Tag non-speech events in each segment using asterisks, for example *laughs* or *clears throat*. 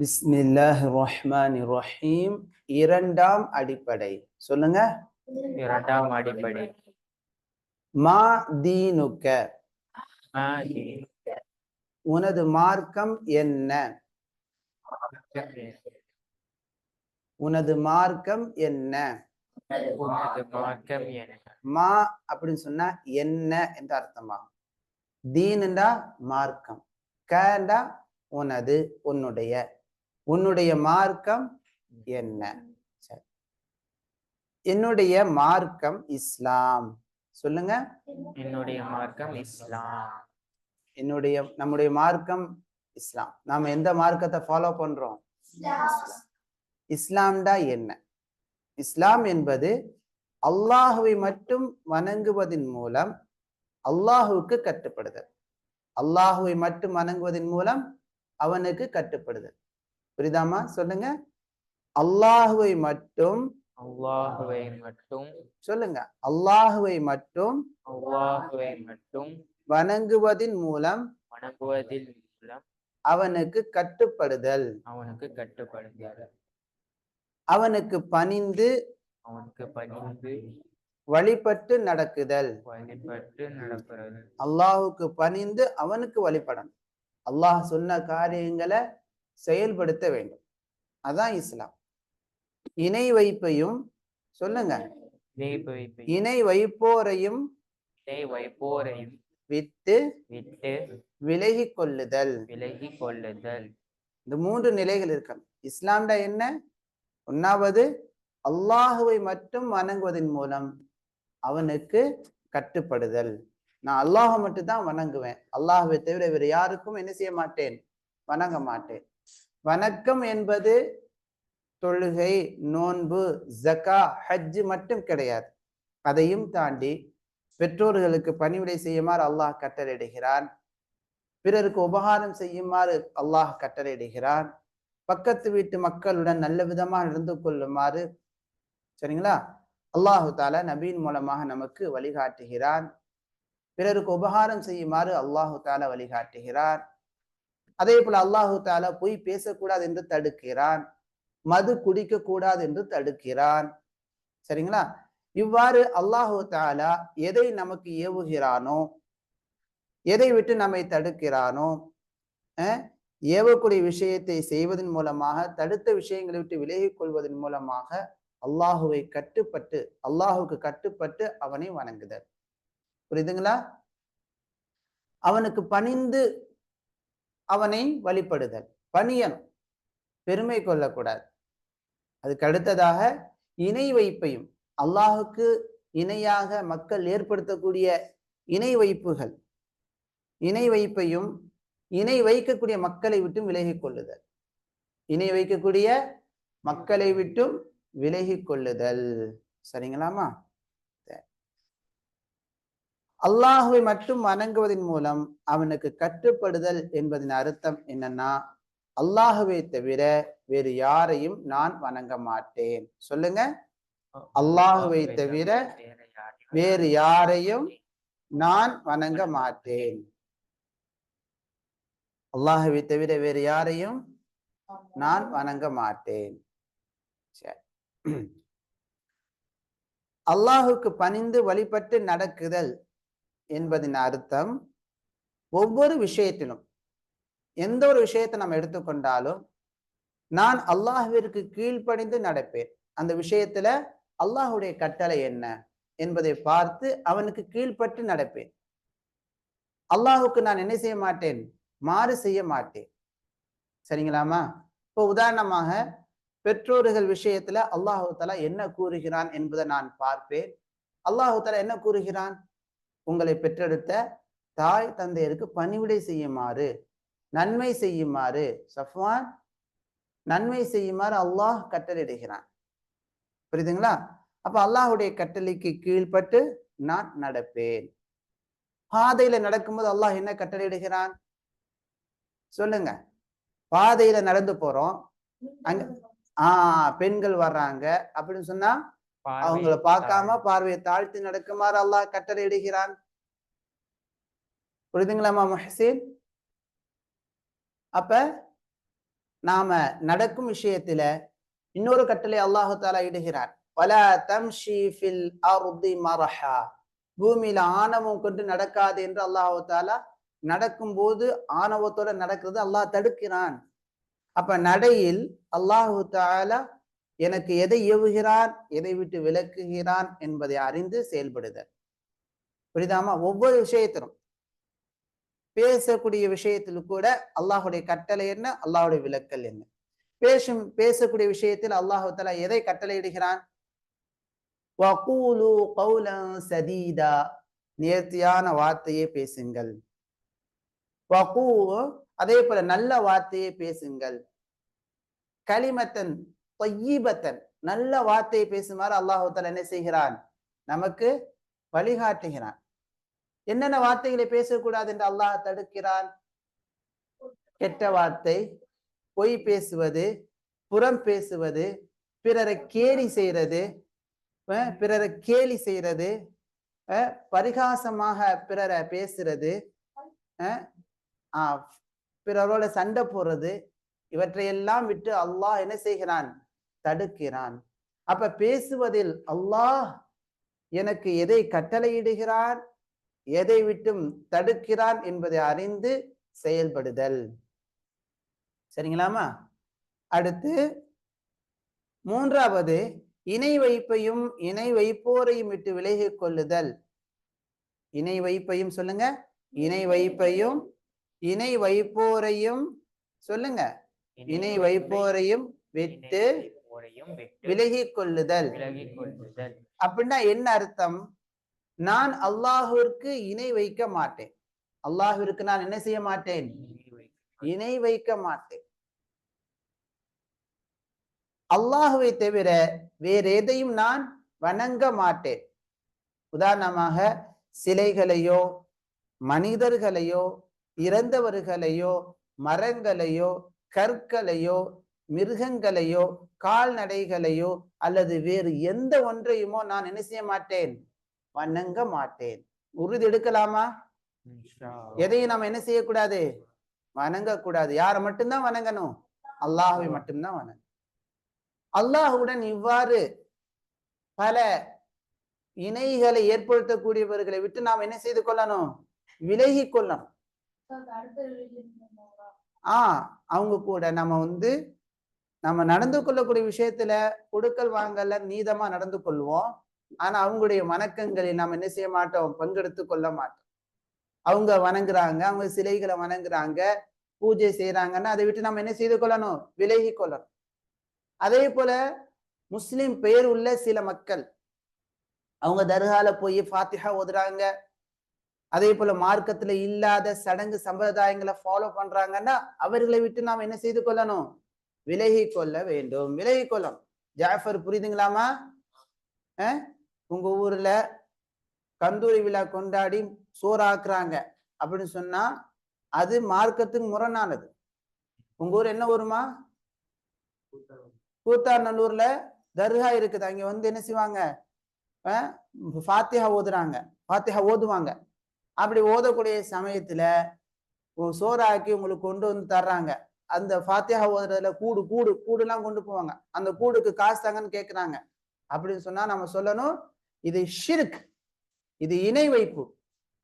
பிஸ்மில்லாஹ் ரஹ்மான் ரஹீம் இரண்டாம் அடிப்படை. சொல்லுங்க. இரண்டாம் அடிப்படை. மா தீனுக்க? உனது மார்க்கம் என்ன? உனது மார்க்கம் என்ன? உனது மார்க்கம் என்ன? மா அப்படின்னு சொன்னா என்ன என்று அர்த்தமாகும் தீனுண்டா மார்க்கம். கண்டா உனது உன்னுடைய. உன்னுடைய மார்க்கம் என்ன? சரி. என்னுடைய மார்க்கம் இஸ்லாம். சொல்லுங்க. என்னுடைய மார்க்கம் இஸ்லாம். என்னுடைய நம்முடைய மார்க்கம் இஸ்லாம். நாம எந்த மார்க்கத்தை ஃபாலோ பண்றோம்? இஸ்லாம்டா என்ன? இஸ்லாம் என்பது அல்லாஹுவை மட்டும் வணங்குவதன் மூலம் அல்லாஹுவுக்கு கட்டுப்படுதல். அல்லாஹுவை மட்டும் வணங்குவதன் மூலம் அவனுக்கு கட்டுப்படுதல். புரியுதாமா சொல்லுங்க. அல்லாஹுவை மட்டும் அல்லாஹுவை மட்டும் சொல்லுங்க. அல்லாஹுவை மட்டும் அல்லாஹுவை மட்டும் வணங்குவதின் மூலம் வணங்குவதில் மூலம் அவனுக்கு கட்டுப்படுதல். அவனுக்கு கட்டுப்படுகிறது அவனுக்கு பணிந்து அவனுக்கு பணிந்து வழிபட்டு நடக்குதல். வழிபட்டு நடக்கிறது. அல்லாஹுக்கு பணிந்து அவனுக்கு வழிபடணும். அல்லாஹ் சொன்ன காரியங்களை செயல்படுத்த வேண்டும். அதான் இஸ்லாம். இணை வைப்பையும் சொல்லுங்க. இணை வைப்போரையும் வைப்போரையும் விட்டு விட்டு விலகி கொள்ளுதல் விலகி கொள்ளுதல் இந்த மூன்று நிலைகள் இருக்கணும். இஸ்லாம்டா என்ன? ஒன்னாவது அல்லாஹுவை மட்டும் வணங்குவதன் மூலம் அவனுக்கு கட்டுப்படுதல். நான் அல்லாஹை மட்டும் தான் வணங்குவேன். அல்லாஹுவை தவிர வேறு யாருக்கும் என்ன செய்ய மாட்டேன்? வணங்க மாட்டேன். வணக்கம் என்பது தொழுகை நோன்பு ஜக்கா ஹஜ்ஜு மட்டும் கிடையாது. அதையும் தாண்டி பெற்றோர்களுக்கு பணிவிடை செய்யுமாறு அல்லாஹ் கட்டளையிடுகிறான். பிறருக்கு உபகாரம் செய்யுமாறு அல்லாஹ் கட்டளையிடுகிறான். பக்கத்து வீட்டு மக்களுடன் நல்ல விதமாக நடந்து கொள்ளுமாறு சரிங்களா? அல்லாஹு தாலா நபீன் மூலமாக நமக்கு வழிகாட்டுகிறான். பிறருக்கு உபகாரம் செய்யுமாறு அல்லாஹு தாலா வழிகாட்டுகிறான். அதே போல அல்லாஹு தாலா போய் பேசக்கூடாது என்று தடுக்கிறான். மது குடிக்க கூடாது என்று தடுக்கிறான். சரிங்களா? இவ்வாறு அல்லாஹு தாலா எதை நமக்கு ஏவுகிறானோ எதை விட்டு நம்மை தடுக்கிறானோ அஹ், ஏவக்கூடிய விஷயத்தை செய்வதன் மூலமாக தடுத்த விஷயங்களை விட்டு விலகிக் கொள்வதன் மூலமாக அல்லாஹுவை கட்டுப்பட்டு அல்லாஹுக்கு கட்டுப்பட்டு அவனை வணங்குதல். புரியுதுங்களா? அவனுக்கு பணிந்து அவனை வழிபடுதல் பணியணும். பெருமை கொள்ளக்கூடாது. அதுக்கு அடுத்ததாக இணை வைப்பையும் அல்லாஹுக்கு இணையாக மக்கள் ஏற்படுத்தக்கூடிய இணை வைப்புகள். இணை வைப்பையும் இணை வைக்கக்கூடிய மக்களை விட்டும் விலகி கொள்ளுதல். இணை வைக்கக்கூடிய மக்களை விட்டும் விலகிக் கொள்ளுதல். சரிங்களாமா அல்லாஹுவை மட்டும் வணங்குவதன் மூலம் அவனுக்கு கட்டுப்படுதல் என்பதன் அர்த்தம் என்னன்னா அல்லாஹுவை தவிர வேறு யாரையும் நான் வணங்க மாட்டேன். சொல்லுங்க. அல்லாஹுவை தவிர வேறு யாரையும் நான் வணங்க மாட்டேன். அல்லாஹுவை தவிர வேறு யாரையும் நான் வணங்க மாட்டேன். சரி. *clears throat* அல்லாஹுக்கு பணிந்து வழிபட்டு நடக்குதல் என்பதின் அர்த்தம் ஒவ்வொரு விஷயத்திலும் எந்த ஒரு விஷயத்தை நம்ம எடுத்துக்கொண்டாலும் நான் அல்லாஹுவிற்கு கீழ்ப்படிந்து நடப்பேன். அந்த விஷயத்துல அல்லாஹுடைய கட்டளை என்ன என்பதை பார்த்து அவனுக்கு கீழ்ப்பட்டு நடப்பேன். அல்லாஹுக்கு நான் என்ன செய்ய மாட்டேன்? மாறு செய்ய மாட்டேன். சரிங்களாமா இப்போ உதாரணமாக பெற்றோர்கள் விஷயத்துல அல்லாஹு தலா என்ன கூறுகிறான் என்பதை நான் பார்ப்பேன். அல்லாஹு தலா என்ன கூறுகிறான்? உங்களை பெற்றெடுத்த தாய் தந்தையருக்கு பணிவிடை செய்யுமாறு நன்மை செய்யுமாறு சஃப்வான் நன்மை செய்யுமாறு அல்லாஹ் கட்டளையிடுகிறான். புரியுதுங்களா? அப்ப அல்லாஹுடைய கட்டளைக்கு கீழ்ப்பட்டு நான் நடப்பேன். பாதையில நடக்கும்போது அல்லாஹ் என்ன கட்டளையிடுகிறான்? சொல்லுங்க. பாதையில நடந்து போறோம். அங்க ஆஹ் பெண்கள் வர்றாங்க அப்படின்னு சொன்னா அவங்கள பார்க்காம பார்வையை தாழ்த்தி நடக்குமாறு அல்லாஹ் கட்டளையிடுகிறான். புரியுதுங்களாமா முஹசின்? அப்ப நாம நடக்கும் விஷயத்துல இன்னொரு கட்டளை அல்லாஹு தாலா இடுகிறார் பல தம்ஷி ஃபில் அர்தி மரஹா. பூமியில ஆணவம் கொண்டு நடக்காது என்று அல்லாஹு தாலா நடக்கும்போது ஆணவத்தோட நடக்கிறது அல்லாஹ் தடுக்கிறான். அப்ப நடையில் அல்லாஹு தாலா எனக்கு எதை ஏவுகிறார் எதை விட்டு விளக்குகிறான் என்பதை அறிந்து செயல்படுதல். புரியுதாமா ஒவ்வொரு விஷயத்திலும். பேசக்கூடிய விஷயத்தில் கூட அல்லாஹுடைய கட்டளை என்ன? அல்லாஹுடைய விளக்கல் என்ன? பேசும் பேசக்கூடிய விஷயத்தில் அல்லாஹு எதை கட்டளையிடுகிறான்? சதீதா. நேர்த்தியான வார்த்தையை பேசுங்கள். அதே போல நல்ல வார்த்தையை பேசுங்கள். களிமத்தன் தொய்யீபத்தன் நல்ல வார்த்தையை பேசுமாறு அல்லாஹால என்ன செய்கிறான்? நமக்கு வழிகாட்டுகிறான். என்னென்ன வார்த்தைகளை பேசக்கூடாது என்று அல்லாஹ் தடுக்கிறான்? கெட்ட வார்த்தை பொய் பேசுவது புறம் பேசுவது பிறரை கேலி செய்யறது பிறரை கேலி செய்யறது அஹ் பரிகாசமாக பிறரை பேசுறது அஹ் ஆஹ் பிறரோட சண்டை போடுறது இவற்றையெல்லாம் விட்டு அல்லாஹ் என்ன செய்கிறான்? தடுக்கிறான். அப்ப பேசுவதில் அல்லாஹ் எனக்கு எதை கட்டளையிடுகிறான் எதை விட்டும் தடுக்கிறான் என்பதை அறிந்து செயல்படுதல். சரிங்களாமா அடுத்து மூன்றாவது இணை வைப்பையும் இணை வைப்போரையும் விட்டு விலகிக் கொள்ளுதல். இணை வைப்பையும் சொல்லுங்க. இணை வைப்பையும் இணை வைப்போரையும் சொல்லுங்க. இணை வைப்போரையும் விட்டு விட்டு விலகிக் கொள்ளுதல் விலகிக் கொள்ளுதல் அப்படின்னா என்ன அர்த்தம்? நான் அல்லாஹுவிற்கு இணை வைக்க மாட்டேன். அல்லாஹுவிற்கு நான் என்ன செய்ய மாட்டேன். இணை வைக்க மாட்டேன். அல்லாஹுவை தவிர வேற எதையும் நான் வணங்க மாட்டேன். உதாரணமாக சிலைகளையோ மனிதர்களையோ இறந்தவர்களையோ மரங்களையோ கற்களையோ மிருகங்களையோ கால்நடைகளையோ அல்லது வேறு எந்த ஒன்றையுமோ நான் என்ன செய்ய மாட்டேன்? வணங்க மாட்டேன். உறுதி எடுக்கலாமா? எதையும் நாம் என்ன செய்யக்கூடாது? வணங்கக்கூடாது. யாரை மட்டும்தான் வணங்கணும்? அல்லாஹுவை மட்டும்தான் வணங்க அல்லாஹுடன் இவ்வாறு பல இணைகளை ஏற்படுத்தக்கூடியவர்களை விட்டு நாம் என்ன செய்து கொள்ளணும்? விலகி கொள்ளணும். ஆ அவங்க கூட நம்ம வந்து நம்ம நடந்து கொள்ளக்கூடிய விஷயத்துல கொடுக்கல் வாங்கல நீதமா நடந்து கொள்வோம். ஆனா அவங்களுடைய வணக்கங்களில் நாம் என்ன செய்ய மாட்டோம்? பங்கெடுத்து கொள்ள மாட்டோம். அவங்க வணங்குறாங்க அவங்க சிலைகளை வணங்குறாங்க பூஜை செய்யறாங்கன்னா அதை விட்டு நம்ம என்ன செய்து கொள்ளணும்? விலகி கொள்ளணும். அதே போல முஸ்லிம் பெயர் உள்ள சில மக்கள் அவங்க தர்கால போய் ஃபாத்திஹா ஓதுறாங்க. அதே போல மார்க்கத்துல இல்லாத சடங்கு சம்பிரதாயங்களை ஃபாலோ பண்றாங்கன்னா அவர்களை விட்டு நாம் என்ன செய்து கொள்ளணும்? விலகி கொள்ள வேண்டும். விலகி கொள்ளும் ஜாஃபர் புரியுதுங்களாமா உங்க ஊர்ல கந்தூரி விழா கொண்டாடி சோறாக்குறாங்க அப்படின்னு சொன்னா அது மார்க்கத்துக்கு முரணானது. உங்க ஊர் என்ன ஊருமா? கூத்தாநல்லூர்ல தர்கா இருக்குது. அங்க வந்து என்ன செய்வாங்க? ஃபாத்திஹா ஓதுறாங்க. ஃபாத்திஹா ஓதுவாங்க. அப்படி ஓதக்கூடிய சமயத்துல சோறாக்கி உங்களுக்கு கொண்டு வந்து தர்றாங்க. அந்த ஃபாத்தியா ஓதுறதுல கூடு கூடு கூடுலாம் கொண்டு போவாங்க. அந்த கூடுக்கு காசு தாங்கன்னு கேட்குறாங்க அப்படின்னு சொன்னா நம்ம சொல்லணும் இது ஷிர்க் இது இணை வைப்பு.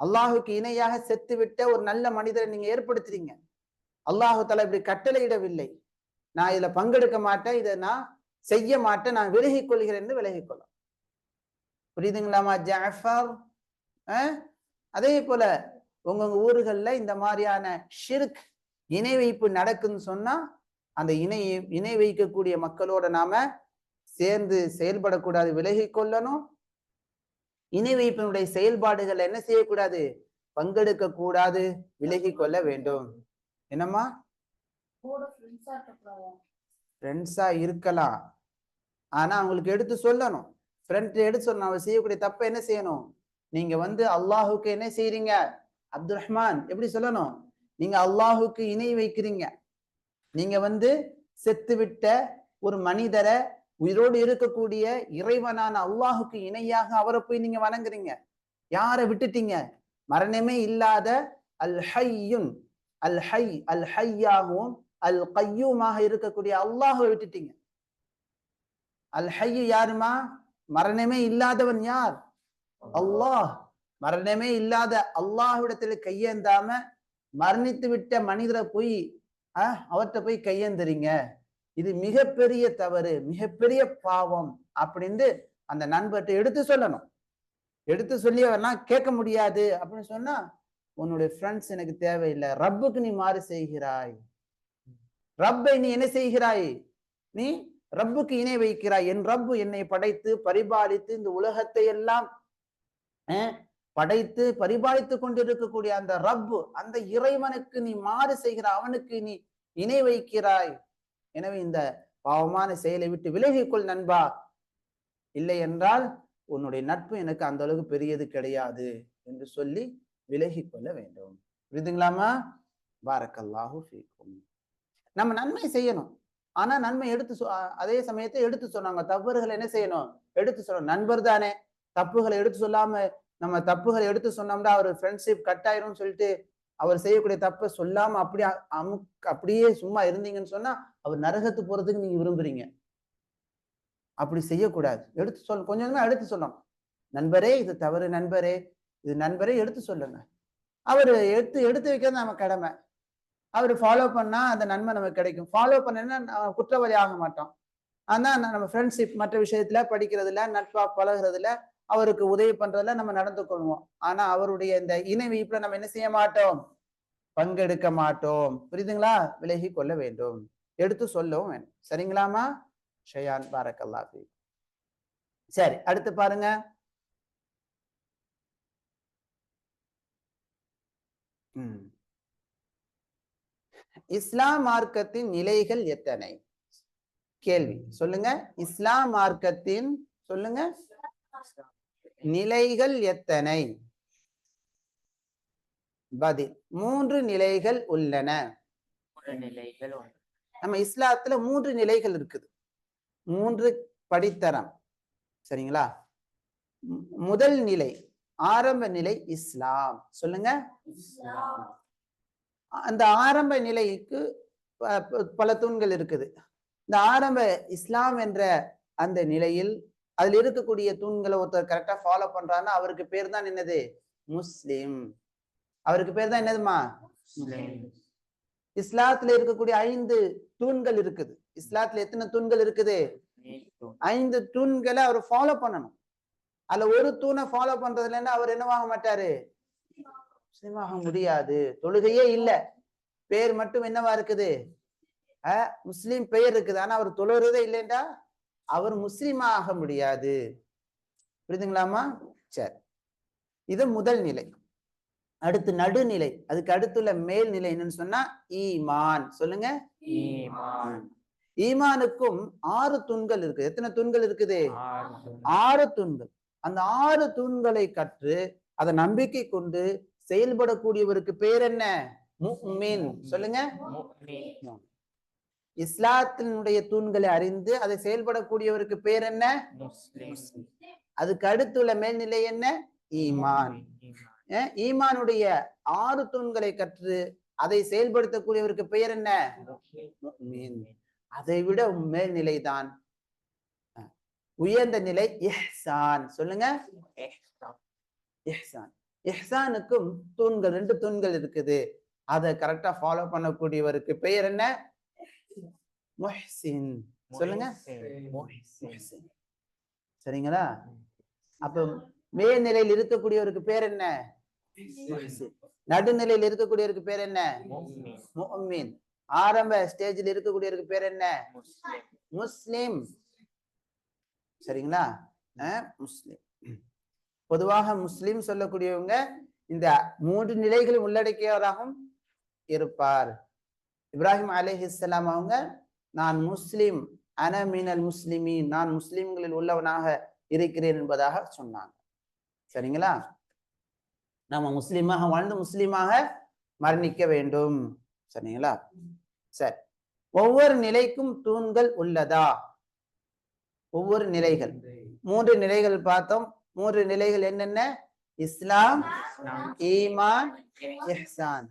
அல்லாஹுக்கு இணையாக செத்து விட்ட ஒரு நல்ல மனிதரை நீங்க ஏற்படுத்துறீங்க. அல்லாஹு தஆலா இப்படி கட்டளையிடவில்லை. நான் இதுல பங்கெடுக்க மாட்டேன் இதை நான் செய்ய மாட்டேன் நான் விலகிக் கொள்கிறேன் என்று விலகிக்கொள்ளும் புரியுதுங்களாமா ஜாஃபர்? அதே போல உங்க ஊர்களில் இந்த மாதிரியான ஷிர்க் இணை வைப்பு நடக்குன்னு சொன்னா அந்த இணை இணை வைக்கக்கூடிய மக்களோட நாம சேர்ந்து செயல்படக்கூடாது விலகிக் கொள்ளணும். இணை வைப்பினுடைய செயல்பாடுகள் என்ன செய்யக்கூடாது? பங்கெடுக்க கூடாது விலகிக் கொள்ள வேண்டும். என்னம்மா? ஃப்ரெண்ட்ஸா இருக்கலாம். ஆனா அவங்களுக்கு எடுத்து சொல்லணும். ஃப்ரெண்ட் எடுத்து சொல்லணும். அவர் செய்யக்கூடிய தப்ப என்ன செய்யணும்? நீங்க வந்து அல்லாஹுக்கு என்ன செய்றீங்க? அப்துல் ரஹ்மான் எப்படி சொல்லணும்? நீங்க அல்லாஹுக்கு இணை வைக்கிறீங்க. நீங்க வந்து செத்து விட்ட ஒரு மனிதரை உயிரோடு இருக்கக்கூடிய இறைவனான அல்லாஹுக்கு இணையாக அவரை போய் நீங்க வணங்குறீங்க. யாரை விட்டுட்டீங்க? மரணமே இல்லாத அல் ஹையுன் அல் ஹை அல் ஹையாகவும் அல் கையூமாக இருக்கக்கூடிய அல்லாஹ்வை விட்டுட்டீங்க. அல் ஹையு யாருமா? மரணமே இல்லாதவன் யார்? அல்லாஹ். மரணமே இல்லாத அல்லாஹ்விடத்துல கையேந்தாம மரணித்து விட்ட மனிதரை போய் அவர்கிட்ட போய் கையேந்துறீங்க. இது மிகப்பெரிய தவறு மிகப்பெரிய பாவம் அப்படின்னு அந்த நண்பர்கிட்ட எடுத்து சொல்லணும். எடுத்து சொல்லி அவர்லாம் கேட்க முடியாது அப்படின்னு சொன்னா உன்னுடைய ஃப்ரெண்ட்ஸ் எனக்கு தேவையில்லை. ரப்புக்கு நீ மாறு செய்கிறாய். ரப்பை நீ என்ன செய்கிறாய்? நீ ரப்புக்கு இணை வைக்கிறாய். என் ரப்பு என்னை படைத்து பரிபாலித்து இந்த உலகத்தை எல்லாம் படைத்து பரிபாலித்து கொண்டிருக்கக்கூடிய அந்த ரப்பு அந்த இறைவனுக்கு நீ மாறு செய்கிற அவனுக்கு நீ இணை வைக்கிறாய். எனவே இந்த பாவமான செயலை விட்டு விலகிக்கொள் நண்பா. இல்லை என்றால் உன்னுடைய நட்பு எனக்கு அந்த அளவுக்கு பெரியது கிடையாது என்று சொல்லி விலகிக்கொள்ள வேண்டும். புரியுதுங்களாமா பாரக்கல்லாஹு ஃபீக்கும். நம்ம நன்மை செய்யணும். ஆனா நன்மை எடுத்து சொ- அதே சமயத்தை எடுத்து சொன்னாங்க. தவறுகளை என்ன செய்யணும்? எடுத்து சொல்லணும் நண்பர் தானே. தப்புகளை எடுத்து சொல்லாம நம்ம தப்புகளை எடுத்து சொன்னோம்னா அவர் ஃப்ரெண்ட்ஷிப் கட் ஆயிரும்னு சொல்லிட்டு அவர் செய்யக்கூடிய தப்பை சொல்லாம அப்படியே அ- அமுக் அப்படியே சும்மா இருந்தீங்கன்னு சொன்னா அவர் நரகத்து போறதுக்கு நீங்க விரும்புறீங்க. அப்படி செய்யக்கூடாது. எடுத்து சொல்ல கொஞ்சமா எடுத்து சொல்லணும். நண்பரே இது தவறு நண்பரே இது நண்பரே எடுத்து சொல்லுங்க. அவர் எடுத்து எடுத்து வைக்கிறது நம்ம கடமை. அவர் ஃபாலோ பண்ணா அந்த நன்மை நமக்கு கிடைக்கும். ஃபாலோ பண்ணா குற்றவாளி ஆக மாட்டோம். ஆனா நம்ம ஃப்ரெண்ட்ஷிப் மற்ற விஷயத்துல படிக்கிறதுல நட்பா பழகுறதுல அவருக்கு உதவி பண்றதுல நம்ம நடந்து கொள்வோம். ஆனா அவருடைய இந்த இணை வைப்புல நம்ம என்ன செய்ய மாட்டோம்? பங்கெடுக்க மாட்டோம். புரியுதுங்களா? விலகி கொள்ள வேண்டும். எடுத்து சொல்லவும் வேணும். சரிங்களாமா ஷயான் பாரக்கல்லா சரி அடுத்து பாருங்க. இஸ்லாம் மார்க்கத்தின் நிலைகள் எத்தனை? கேள்வி. சொல்லுங்க. இஸ்லாம் மார்க்கத்தின் சொல்லுங்க. நிலைகள் எத்தனை? பதில் மூன்று நிலைகள் உள்ளன. ஒரு நிலைகள் உண்டு. நம்ம இஸ்லாத்துல மூன்று நிலைகள் இருக்குது. மூன்று படித்தரம். சரிங்களா? முதல் நிலை ஆரம்ப நிலை இஸ்லாம். சொல்லுங்க. அந்த ஆரம்ப நிலைக்கு பல தூண்கள் இருக்குது. இந்த ஆரம்ப இஸ்லாம் என்ற அந்த நிலையில் அதுல இருக்கக்கூடிய தூண்களை ஒருத்தர் கரெக்டா ஃபாலோ பண்றாருன்னா அவருக்கு பேர் தான் என்னது? முஸ்லிம். அவருக்கு பேர் தான் என்னதுமா? இஸ்லாத்துல இருக்கக்கூடிய ஐந்து தூண்கள் இருக்குது. இஸ்லாத்துல எத்தனை தூண்கள் இருக்குது? ஐந்து தூண்களை அவர் ஃபாலோ பண்ணணும். அதுல ஒரு தூணை ஃபாலோ பண்றதுல இருந்து அவர் என்னவாக மாட்டாரு? முஸ்லிமாக முடியாது. தொழுகையே இல்ல. பேர் மட்டும் என்னவா இருக்குது? முஸ்லிம் பெயர் இருக்குது. ஆனா அவர் தொழுறதே இல்லைண்டா அவர் முஸ்லிமா ஆக முடியாது. புரியுதுங்களாமா சரி. இது முதல் நிலை. அடுத்து நடுநிலை. அதுக்கு அடுத்துள்ள மேல் நிலை என்னன்னு சொன்னா ஈமான். சொல்லுங்க. ஈமான். ஈமானுக்கும் ஆறு தூண்கள் இருக்குது. எத்தனை தூண்கள் இருக்குது? ஆறு தூண்கள். அந்த ஆறு தூண்களை கற்று அதை நம்பிக்கை கொண்டு செயல்படக்கூடியவருக்கு பேர் என்ன? முஃமின் சொல்லுங்க. இஸ்லாத்தினுடைய தூண்களை அறிந்து அதை செயல்படக்கூடியவருக்கு பேர் என்ன? முஸ்லிம். அதுக்கு அடுத்துள்ள மேல்நிலை என்ன? ஈமான். ஈமானுடைய ஆறு தூண்களை கற்று அதை செயல்படுத்தக்கூடியவருக்கு பெயர் என்ன? அதை விட மேல்நிலை தான். உயர்ந்த நிலை இஹ்சான். சொல்லுங்க. இஹ்சான். இஹ்சானுக்கும் தூண்கள் ரெண்டு தூண்கள் இருக்குது. அதை கரெக்டா ஃபாலோ பண்ணக்கூடியவருக்கு பெயர் என்ன? முஹ்சின். சொல்லுங்க. முஹ்சின். சரிங்களா? அப்ப மேல்நிலையில் இருக்கக்கூடியவருக்கு பேர் என்ன. நடுநிலையில் இருக்கக்கூடியவருக்கு பேர் என்ன. முஃமின் ஆரம்ப ஸ்டேஜில் இருக்கக்கூடியவருக்கு பேர் என்ன? முஸ்லிம். முஸ்லிம். சரிங்களா? முஸ்லிம். பொதுவாக முஸ்லிம் சொல்லக்கூடியவங்க இந்த மூன்று நிலைகளும் உள்ளடக்கியவராகவும் இருப்பார். இப்ராஹிம் அலைஹிஸ்ஸலாம் அவங்க நான் முஸ்லிம் அன மினல் முஸ்லிமீன் நான் முஸ்லிம்களில் உள்ளவனாக இருக்கிறேன் என்பதாக சொன்னாங்க. சரிங்களா? நம்ம முஸ்லிமாக வாழ்ந்து முஸ்லிமாக மரணிக்க வேண்டும். சரிங்களா? சரி. ஒவ்வொரு நிலைக்கும் தூண்கள் உள்ளதா? ஒவ்வொரு நிலைகள். மூன்று நிலைகள் பார்த்தோம். மூன்று நிலைகள் என்னென்ன? இஸ்லாம் ஈமான் இஹ்சான்.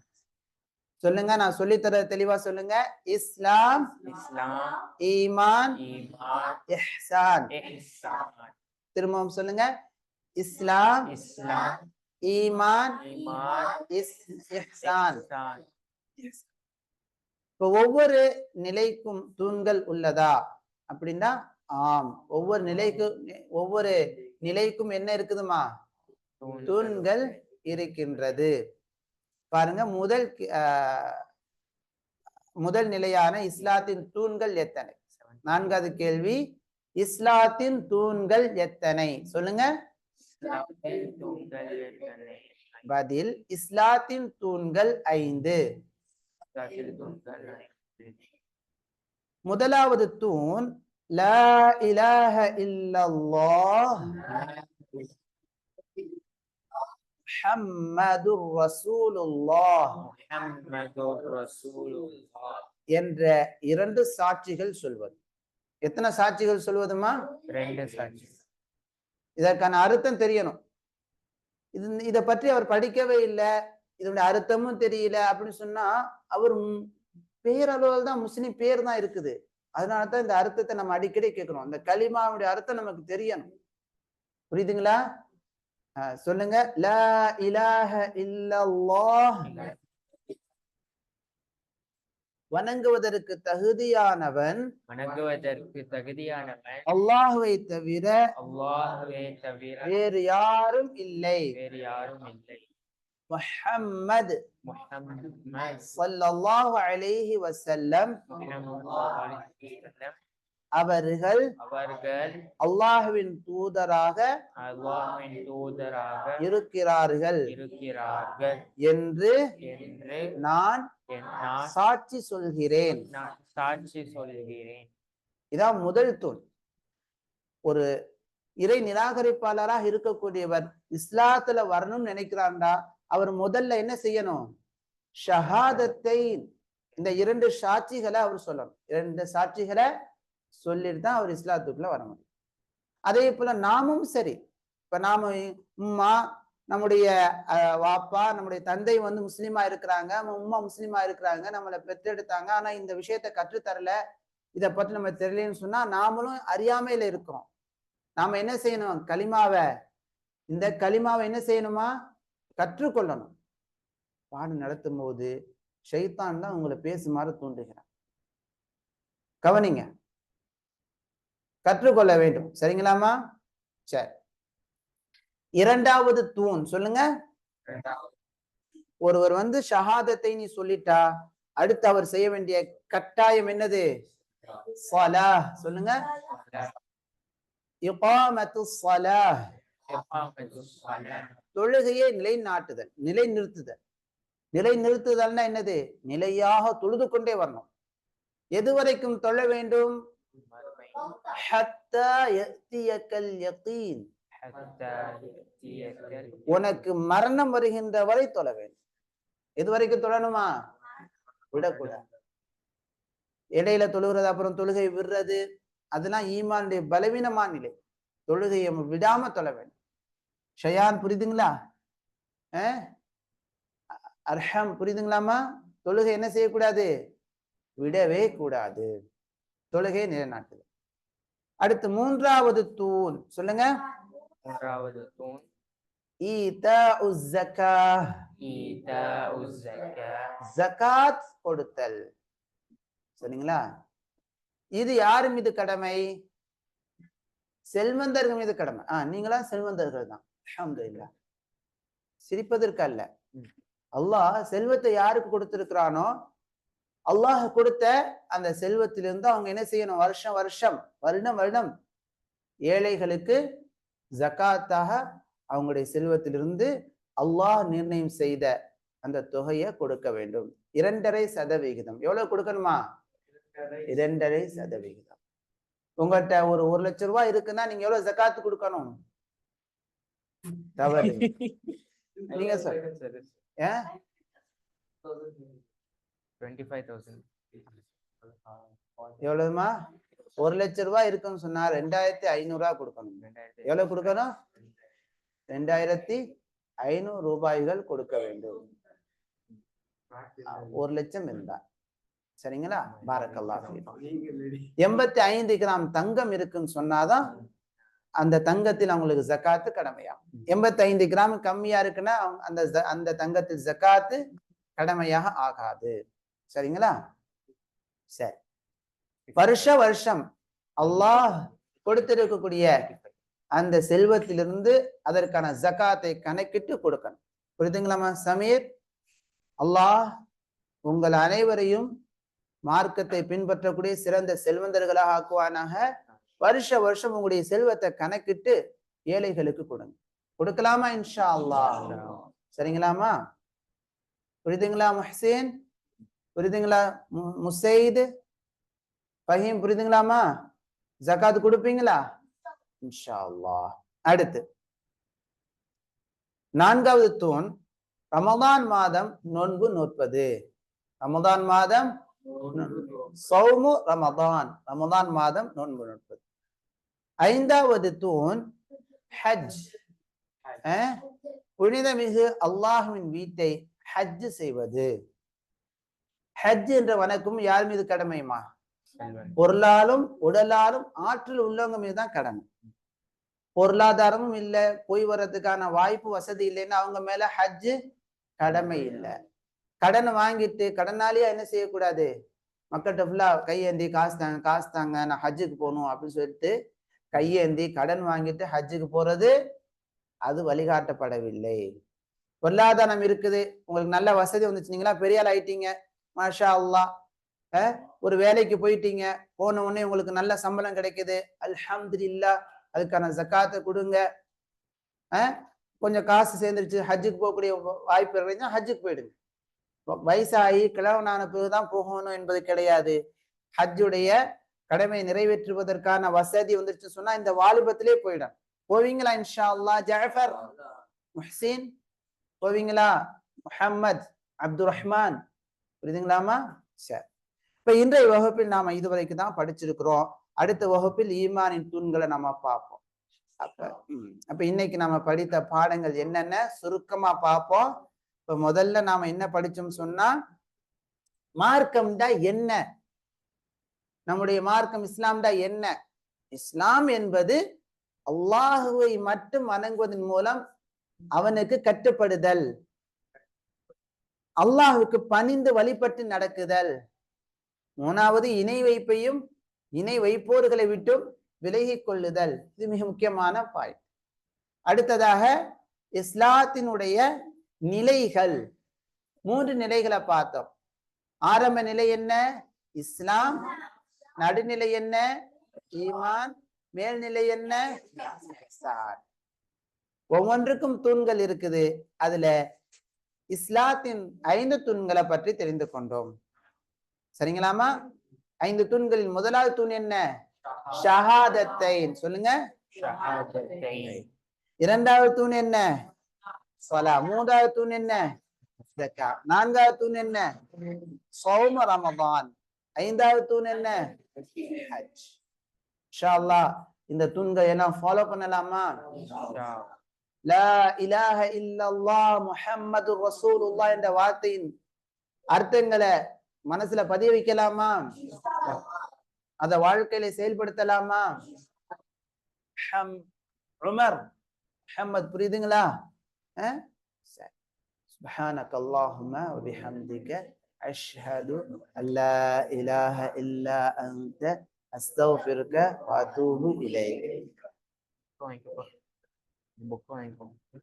சொல்லுங்க நான் சொல்லித்தர தெளிவா சொல்லுங்க. இஸ்லாம் Islam, ஈமான் இஹ்சான். திரும்பவும் சொல்லுங்க. இஸ்லாம் Islam, ஈமான் இஹ்சான். இப்போ ஒவ்வொரு நிலைக்கும் தூண்கள் உள்ளதா? அப்படின்னா ஆம். ஒவ்வொரு நிலைக்கும் ஒவ்வொரு நிலைக்கும் என்ன இருக்குதுமா? தூண்கள் இருக்கின்றது. பாருங்க முதல் முதல் நிலையான இஸ்லாத்தின் தூண்கள் எத்தனை? நான்காவது கேள்வி இஸ்லாத்தின் தூண்கள் எத்தனை? சொல்லுங்க? பதில் இஸ்லாத்தின் தூண்கள் ஐந்து. இஸ்லாத்தில் தூண்கள் ஐந்து. முதலாவது தூண் லா இலாஹ இல்லல்லாஹ் முஹம்மதுர் ரசூலுல்லாஹ். முஹம்மதுர் ரசூலுல்லாஹ். என்ற இரண்டு சாட்சிகள் சொல்வது. எத்தனை சாட்சிகள் சொல்வதுமா? ரெண்டு சாட்சி. இதற்கான அர்த்தம் தெரியணும். இது இதை பற்றி அவர் படிக்கவே இல்லை. இதோட அர்த்தமும் தெரியல அப்படின்னு சொன்னா அவர் பேரளவில் தான் முஸ்லிம் பேர் தான் இருக்குது. அதனால தான் இந்த அர்த்தத்தை நம்ம அடிக்கடி கேட்கிறோம். இந்த கலிமாவுடைய அர்த்தம் நமக்கு தெரியணும். புரியுதுங்களா? சொல்லுங்க. லா இலாஹ இல்லல்லாஹ். வணங்குவதற்கு தகுதியானவன். வணங்குவதற்கு தகுதியானவன். அல்லாஹுவை தவிர அல்லாஹ்வே தவிர வேறு யாரும் இல்லை. வேறு யாரும் இல்லை. முஹம்மது முஹம்மது ஸல்லல்லாஹு அலைஹி வஸல்லம். அவர்கள் அவர்கள் அல்லாஹ்வின் தூதராக அல்லாஹ்வின் தூதராக இருக்கிறார்கள் இருக்கிறார்கள் என்று என்று நான் சாட்சி சொல்கிறேன். நான் சாட்சி சொல்கிறேன். இதான் முதல் தூண். ஒரு இறை நிராகரிப்பாளராக இருக்கக்கூடியவர் இஸ்லாத்துல வரணும்னு நினைக்கிறான்டா அவர் முதல்ல என்ன செய்யணும்? ஷஹாதத்தை இந்த இரண்டு சாட்சிகளை அவர் சொல்லணும். இரண்டு சாட்சிகளை சொல்லிட்டு தான் அவர் இஸ்லாத்துக்குள்ள வர முடியும். அதே போல நாமும் சரி. இப்ப நாம உம்மா நம்முடைய வாப்பா நம்முடைய தந்தை வந்து முஸ்லீமா இருக்கிறாங்க நம்ம உம்மா முஸ்லீமா இருக்கிறாங்க நம்மளை பெற்றெடுத்தாங்க. ஆனா இந்த விஷயத்த கற்றுத்தரல. இதை பற்றி நம்ம தெரியலன்னு சொன்னா நாமளும் அறியாமையில இருக்கிறோம். நாம என்ன செய்யணும்? களிமாவை இந்த களிமாவை என்ன செய்யணுமா? கற்றுக்கொள்ளணும். பாடு நடத்தும் போது ஷைத்தான் தான் உங்களை பேசுமாறு தூண்டுகிறான் கவனிங்க. கற்றுக்கொள்ள வேண்டும். சரிங்களாமா சரி. இரண்டாவது தூண் சொல்லுங்க. ஒருவர் வந்து ஷஹாதத்தை நீ சொல்லிட்டா அடுத்து அவர் செய்ய வேண்டிய கட்டாயம் என்னது? சொல்லுங்க. தொழுகையை நிலைநாட்டுதல் நிலை நிறுத்துதல் நிலை நிறுத்துதல்னா என்னது? நிலையாக தொழுது கொண்டே வரணும். எது வரைக்கும் தொழ வேண்டும்? உனக்கு மரணம் வருகின்ற வரை தொழ வேண்டும். எது வரைக்கும் தொழணுமா? விடக்கூடாது. இடையில தொழுகிறது அப்புறம் தொழுகை விடுறது அதெல்லாம் ஈமானுடைய பலவீனமான நிலை. தொழுகையை விடாம தொழ வேண்டும். ஷயான் புரியுதுங்களா? அர்ஹம் புரியுதுங்களாமா தொழுகை என்ன செய்யக்கூடாது? விடவே கூடாது. தொழுகை நிலைநாட்டுது அடுத்து மூன்றாவது தூண். சொல்லுங்க. மூன்றாவது தூண். ஜகாத் கொடுத்தல். சரிங்களா இது யாரு மீது கடமை? செல்வந்தர்கள் மீது கடமை. ஆஹ் நீங்களா செல்வந்தர்கள் தான். சிரிப்பதற்கு அல்ல. அல்லாஹ் செல்வத்தை யாருக்கு கொடுத்திருக்கிறானோ அல்லாஹ் கொடுத்த அந்த செல்வத்திலிருந்து அவங்க என்ன செய்யணும்? வருஷம் வருஷம் வருடம் வருடம் ஏழைகளுக்கு ஜகாத்தாக அவங்களுடைய செல்வத்திலிருந்து அல்லாஹ் நிர்ணயம் செய்த அந்த தொகையை கொடுக்க வேண்டும். இரண்டரை சதவிகிதம். எவ்வளவு கொடுக்கணுமா? இரண்டரை சதவிகிதம். உங்கள்கிட்ட ஒரு ஒரு லட்சம் ரூபாய் இருக்குன்னா நீங்க எவ்வளவு ஜகாத்து கொடுக்கணும்? தவறு. *laughs* நீங்க சொல்லுங்க. ஏன்? 25,000. எவ்வளவுமா? ஒரு லட்சம் ரூபாய் இருக்குன்னு சொன்னா ரெண்டாயிரத்தி ஐநூறு ரூபாய் கொடுக்கணும் எவ்வளவு கொடுக்கணும்? ரெண்டாயிரத்தி ஐநூறு ரூபாய்கள் கொடுக்க வேண்டும். ஒரு லட்சம் இருந்தா. சரிங்களா? பாரக்கல்லா எண்பத்தி ஐந்து கிராம் தங்கம் இருக்குன்னு சொன்னாதான் அந்த தங்கத்தில் அவங்களுக்கு ஜக்காத்து கடமையாகும். எண்பத்தி ஐந்து கிராம் கம்மியா இருக்குன்னா அந்த அந்த தங்கத்தில் ஜக்காத்து கடமையாக ஆகாது. சரிங்களா? சரி. வருஷ வருஷம் அல்லாஹ் கொடுத்திருக்கக்கூடிய அந்த செல்வத்திலிருந்து அதற்கான ஜகாத்தை கணக்கிட்டு கொடுக்கணும். புரியுதுங்களாமா சமீர்? அல்லாஹ் உங்கள் அனைவரையும் மார்க்கத்தை பின்பற்றக்கூடிய சிறந்த செல்வந்தர்களாக ஆக்குவானாக. வருஷ வருஷம் உங்களுடைய செல்வத்தை கணக்கிட்டு ஏழைகளுக்கு கொடுங்க. கொடுக்கலாமா இன்ஷா அல்லாஹ்? சரிங்களாமா புரியுதுங்களா முஹ்சீன்? புரியுதுங்களா மு- முசைது? பஹீம் புரியுதுங்களாமா ஜகாத் கொடுப்பீங்களா? இன்ஷா அடுத்து. நான்காவது தூண் ரமதான் மாதம் நோன்பு நோற்பது. ரமதான் மாதம் சௌமு ரமதான். ரமதான் மாதம் நோன்பு நோற்பது. ஐந்தாவது தூண் ஹஜ். புனிதமிகு அல்லாஹுவின் வீட்டை ஹஜ் செய்வது. ஹஜ் என்ற வணக்கம் யார் மீது கடமைமா பொருளாலும் உடலாலும் ஆற்றல் உள்ளவங்க மீது தான் கடமை. பொருளாதாரமும் இல்லை போய் வர்றதுக்கான வாய்ப்பு வசதி இல்லைன்னா அவங்க மேல ஹஜ் கடமை இல்லை. கடன் வாங்கிட்டு கடனாலேயே என்ன செய்யக்கூடாது? மக்கள்கிட்ட ஃபுல்லா கையேந்தி காசு தாங்க காசு தாங்க நான் ஹஜ்ஜுக்கு போகணும் அப்படின்னு சொல்லிட்டு கையேந்தி கடன் வாங்கிட்டு ஹஜ்ஜுக்கு போறது அது வழிகாட்டப்படவில்லை. பொருளாதாரம் இருக்குது. உங்களுக்கு நல்ல வசதி வந்துச்சுங்களா பெரிய ஆள் ஆயிட்டீங்க. மாஷா அல்லாஹ் ஒரு வேலைக்கு போயிட்டீங்க போன உடனே உங்களுக்கு நல்ல சம்பளம் கிடைக்குது அல்ஹம்துல்லா அதுக்கான ஜக்காத்தை கொடுங்க. கொஞ்சம் காசு சேர்ந்துருச்சு ஹஜ்ஜுக்கு போகக்கூடிய வாய்ப்பு இருந்துச்சுன்னா ஹஜ்ஜுக்கு போயிடுங்க. வ- வயசாகி கிழவனான பிறகுதான் போகணும் என்பது கிடையாது. ஹஜ்ஜுடைய கடமை நிறைவேற்றுவதற்கான வசதி வந்துருச்சு சொன்னா இந்த வாலிபத்திலே போயிடும். போவீங்களா இன்ஷா அல்லாஹ் ஜாஃபர்? முஹ்சீன்? போவீங்களா? முஹம்மத்? அப்துல் ரஹ்மான் புரியுதுங்களாமா சரி. இப்ப இன்றைய வகுப்பில் நாம இதுவரைக்கு தான் படிச்சிருக்கிறோம். அடுத்த வகுப்பில் ஈமானின் தூண்களை நம்ம பார்ப்போம். அப்ப அப்ப இன்னைக்கு நாம படித்த பாடங்கள் என்னென்ன? சுருக்கமா பார்ப்போம். இப்ப முதல்ல நாம என்ன படிச்சோம் சொன்னா மார்க்கம்டா என்ன? நம்முடைய மார்க்கம் இஸ்லாம்டா என்ன? இஸ்லாம் என்பது அல்லாஹுவை மட்டும் வணங்குவதன் மூலம் அவனுக்கு கட்டுப்படுதல். அல்லாஹுக்கு பணிந்து வழிபட்டு நடக்குதல். மூணாவது இணை வைப்பையும் இணை வைப்போர்களை விட்டும் விலகி கொள்ளுதல். இது மிக முக்கியமான பாயிண்ட் அடுத்ததாக இஸ்லாத்தினுடைய நிலைகள். மூன்று நிலைகளை பார்த்தோம். ஆரம்ப நிலை என்ன? இஸ்லாம். நடுநிலை என்ன? ஈமான். மேல்நிலை என்ன? ஒவ்வொன்றுக்கும் தூண்கள் இருக்குது. அதுல இஸ்லாத்தின் ஐந்து தூண்களை பற்றி தெரிந்து கொண்டோம். சரிங்களாமா? ஐந்து தூண்களில் முதலாவது தூண் என்ன? ஷஹாதத்தை. சொல்லுங்க. இரண்டாவது தூண் என்ன? சொலா. மூன்றாவது தூண் என்ன? நான்காவது தூண் என்ன? சௌம ரமதான். ஐந்தாவது தூண் என்ன? ஹஜ். இந்த தூண்கள் எல்லாம் ஃபாலோ பண்ணலாமா? லா இலாஹ இல்லல்லாஹ் முஹம்மது ரசூலுல்லாஹ் என்ற வார்த்தையின் அர்த்தங்களை மனசுல பதிய வைக்கலாமா அத வாழ்க்கையில செயல்படுத்தலாமா ஹம் உமர் முஹம்மத் புரியுதுங்களா அஹ்? சரி. سبحانك اللهم وبحمدك أشهد أن لا إله إلا أنت أستغفرك وأتوب إليك Bộ cửa.